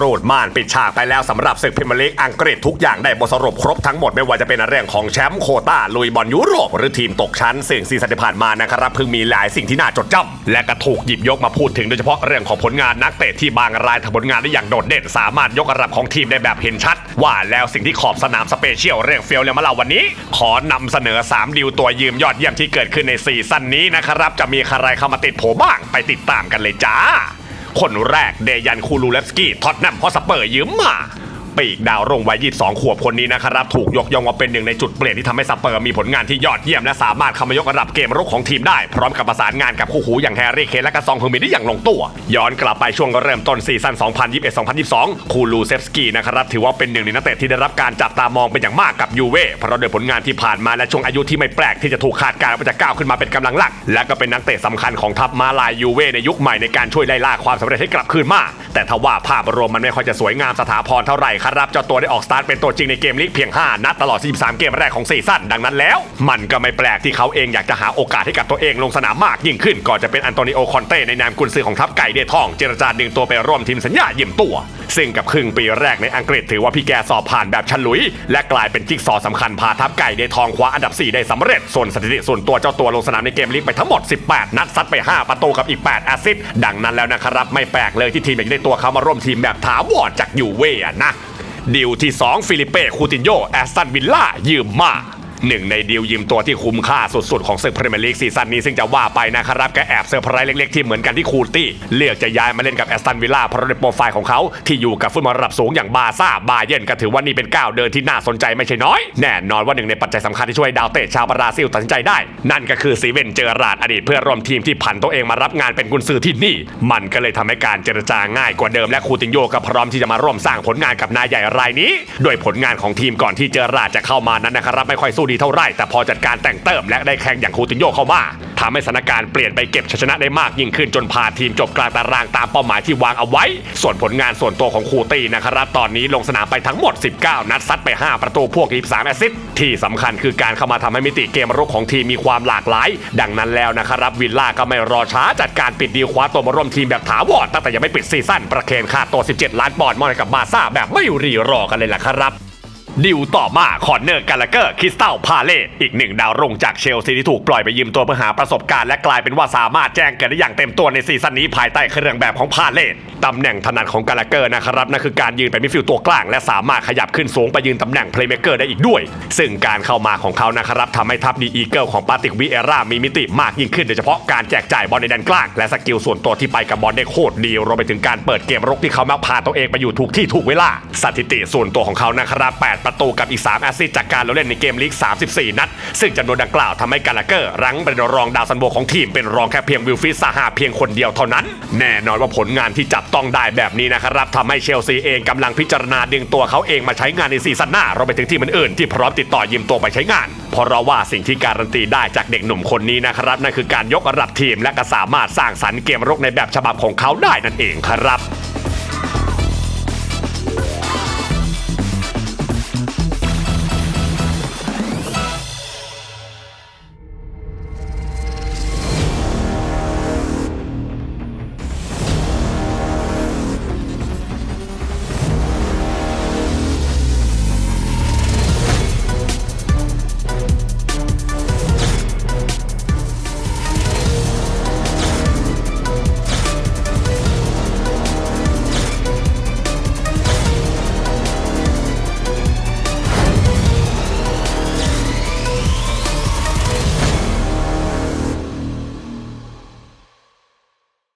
รูดม่านปิดฉากไปแล้วสำหรับศึกพรีเมียร์ลีกอังกฤษทุกอย่างได้บทสรุปครบทั้งหมดไม่ว่าจะเป็นเรื่องของแชมป์โคต้าลุยบอลยุโรป หรือทีมตกชั้นสิ่งซีซั่นที่ผ่านมานะครับเพิ่งมีหลายสิ่งที่น่าจดจำและก็ถูกหยิบยกมาพูดถึงโดยเฉพาะเรื่องของผลงานนักเตะที่บางรายทำผลงานได้อย่างโดดเด่น สามารถยกระดับของทีมได้แบบเห็นชัด ว่าแล้วสิ่งที่ขอบสนามสเปเชียลเรื่องเฟียวเลยมาเล่าวันนี้ ขอนำเสนอ 3 ดิวตัวยืมยอดเยี่ยมที่เกิดขึ้นในซีซั่นนี้นะครับจะมีใครเข้ามาติดโผบ้างไปติดตามกันเลยจ้า คนแรกเดยันคูลูเลฟสกี้ท็อตแนมฮอสเปอร์ยืมมา ปีกดาวรุ่งวัย22 ขวบคนนี้นะครับ ถูกยกย่องว่าเป็นหนึ่งในจุดเปลี่ยนที่ทำให้สเปอร์มีผลงานที่ยอดเยี่ยมและสามารถเข้ามายกระดับเกมรุกของทีมได้ พร้อมกับประสานงานกับคู่หูอย่างแฮร์รี่เคนและก็ซองฮึงมินได้อย่างลงตัว ย้อนกลับไปช่วงเริ่มต้นซีซั่น 2021-2022 คูลูเซฟสกี้นะครับถือว่าเป็นหนึ่งในนักเตะที่ได้รับการจับตามองเป็นอย่างมากกับยูเว่เพราะโดยผลงานที่ผ่านมาและช่วงอายุที่ไม่แปลกที่จะถูกคาดการณ์ว่าจะก้าวขึ้นมาเป็นกำลังหลัก และก็เป็นนักเตะสำคัญของทัพมาลายยูเว่ในยุคใหม่ในการช่วยไล่ล่าความสำเร็จให้กลับคืนมาแต่ทว่าภาพรวมมันไม่ค่อยจะสวยงามสถาพรเท่าไหร่ครับเจ้าตัวได้ออกสตาร์ทเป็นตัวจริงในเกมลีกเพียง 5 นัดตลอด 43 เกมแรกของซีซั่นดังนั้นแล้ว มันก็ไม่แปลกที่เขาเองอยากจะหาโอกาสให้กับตัวเองลงสนามมากยิ่งขึ้นก่อนจะเป็นอันโตนิโอคอนเต้ในนามกุนซือของทัพไก่เดทอง เจรจาดึงตัวไปร่วมทีมสัญญาเยืมตัว ซึ่งกับครึ่งปีแรกในอังกฤษถือว่าพี่แกสอบผ่านแบบฉลุย และกลายเป็นจิ๊กซอว์สำคัญพาทัพไก่เดทองคว้าอันดับ 4 ได้สำเร็จส่วนสถิติส่วนตัวเจ้าตัวลงสนามในเกมลีกไปทั้งหมด 18 นัดซัดไป 5 ประตูกับอีก 8 แอสซิสต์ดังนั้นแล้วนะครับไม่แปลกเลยที่ทีมอยากได้ตัวเขามาร่วมทีมแบบถาวรจากยูเว่นะ ดีลที่ 2 ฟิลิเป้คูตินโยแอสตันวิลล่ายืมมา หนึ่งในดีลยืมตัวที่คุ้มค่าสุดๆ ของศึกพรีเมียร์ลีกซีซั่นนี้ซึ่งจะว่าไปนะครับก็แอบเซอร์ไพรส์เล็กๆ ที่เหมือนกันที่คูตี้ เลือกจะย้ายมาเล่นกับแอสตันวิลล่าเพราะในโปรไฟล์ของเขาที่อยู่กับฟุตบอลระดับสูงอย่างบาซ่าบาเยนก็ถือว่านี่เป็นก้าวเดินที่น่าสนใจไม่ใช่น้อย แน่นอนว่าหนึ่งในปัจจัยสำคัญที่ช่วยดาวเตะชาวบราซิลตัดสินใจได้ นั่นก็คือซีเวนเจอราร์ดอดีตเพื่อนร่วมทีมที่ผันตัวเองมารับงานเป็นกุนซือที่นี่ มันก็เลยทำให้การเจรจาง่ายกว่าเดิมและคูตินโยก็พร้อมที่จะมาร่วมสร้างผลงานกับนายใหญ่รายนี้ โดยผลงานของทีมก่อนที่เจอราดจะเข้ามานั้นนะครับไม่ค่อยสู้ดีเท่าไร่แต่พอจัดการแต่งเติมและได้แข่งอย่างคูตินโยเข้ามาทำให้สถานการณ์เปลี่ยนไปเก็บชัยชนะได้มากยิ่งขึ้นจนพาทีมจบกลางตารางตามเป้าหมายที่วางเอาไว้ ส่วนผลงานส่วนตัวของคูตีนะครับตอนนี้ลงสนามไปทั้งหมด 19 นัดซัดไป 5 ประตูพวกอีก3แอซิสที่สำคัญคือการเข้ามาทำให้มิติเกมรุกของทีมมีความหลากหลาย ดังนั้นแล้วนะครับวิลล่าก็ไม่รอช้าจัดการปิดดีลคว้าตัวมาร่วมทีมแบบถาวรตั้งแต่ยังไม่ปิดซีซั่นประเคนค่าตัว 17 ล้านปอนด์มอบให้กับบาซ่าแบบไม่รีรอกันเลยล่ะครับ ดิวต่อมาคอนเนอร์กาลาเกอร์คริสตัลพาเลตอีกหนึ่งดาวรุ่งจากเชลซีที่ถูกปล่อยไปยืมตัวเพื่อหาประสบการณ์และกลายเป็นว่าสามารถแจ้งเกิดได้อย่างเต็มตัวในซีซั่นนี้ภายใต้เครื่องแบบของพาเลตตำแหน่งถนัดของกาลาเกอร์นะครับนั่นคือการยืนเป็นมิดฟิลด์ตัวกลาง และสามารถขยับขึ้นสูงไปยืนตำแหน่งเพลย์เม k เกอร์ได้อีกด้วย ซึ่งการเข้ามาของเขานะครับทำให้ทัพดีอีเกิลของปาติกวิเอรามีมิติมากยิ่งขึ้นโดยเฉพาะการแจกจ่ายบอลในแดนกลางและสกิลส่วนตัวที่ไปกับบอลได้โคตรดีรวมไปถึงการเปิดเกมรุกที่เขามักพาตัวเองไปอยู่ถูกที่ถูกเวลาสถิติส่วนตัวของเขานะครับ8ประตูกับอีก 3 แอสซิสต์จากการเราเล่นในเกมลีก 34 นัด ซึ่งจำนวนดังกล่าวทำให้กาลาเกอร์รั้งเป็นรองดาวซันโบของทีมเป็นรองแค่เพียงวิลฟิสซาฮาเพียงคนเดียวเท่านั้น แน่นอนว่าผลงานที่จับต้องได้แบบนี้นะครับทำให้เชลซีเองกำลังพิจารณาดึงตัวเขาเองมาใช้งานในซีซั่นหน้ารวมไปถึงทีมอื่นๆที่พร้อมติดต่อยืมตัวไปใช้งาน เพราะเราว่าสิ่งที่การันตีได้จากเด็กหนุ่มคนนี้นะครับนั่นคือการยกระดับทีมและก็สามารถสร้างสรรค์เกมรุกในแบบฉบับของเขาได้นั่นเองครับ